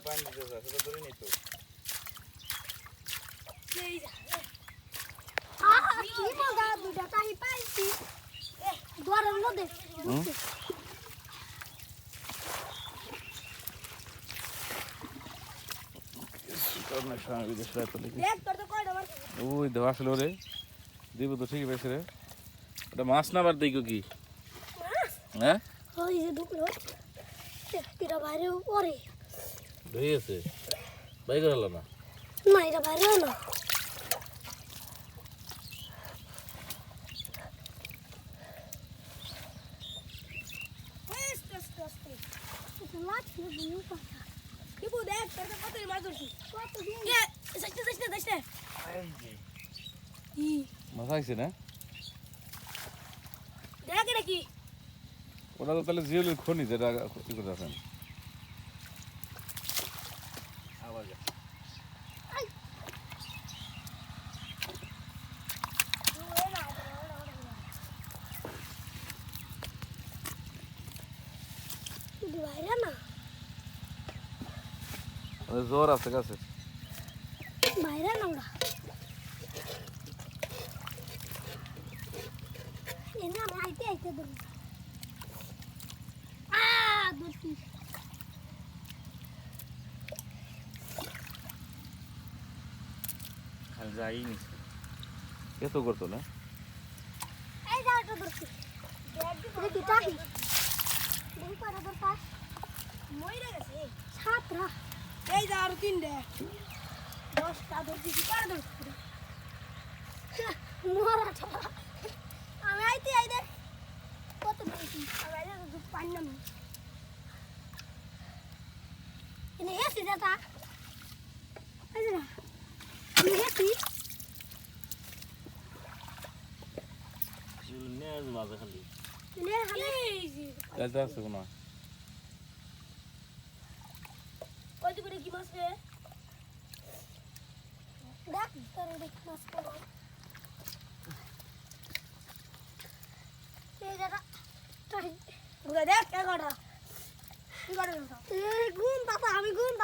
গায়ে পানি দিতে চায় সেটা ধরে নিত। ওই দেওয়া আসলে ওরে দিব তো ঠিকই পেয়েছে রে ওটা মাছ না বার দেখো কি হ্যাঁ ওই যে ঢুকলো। এ, এটা বাইরেও পড়ে। ধরে গেছে বাই করে হলো না? না, এটা এটা কি? ওটা তো তাহলে জিওলের খনি যেটা ই করে রাখেন। বাইরে না। জ্বর আছে কাছে বাইরে না ওরা এনে আইতে আইতে ধরি আ ধরছি। খালি যাই নিছে। এত করতো না? এই জায়গাটা ধরছি। দেখি সাতরা এই যা আর তিনটে। দশটা ধরছি কি করে ধরছি মরাটা আমি আইতে আই কত ধরছি? আমি আইতে তো পানি নামি এনে হেসি দাদা না আমি হেসি। মাঝে খালি। এনে হালে আছে করে কি মাছ রে দেখ তোর দেখি মাছ করো এই তাই দেখ এগারোটা এগারোটা গুণ পাতা আমি গুণ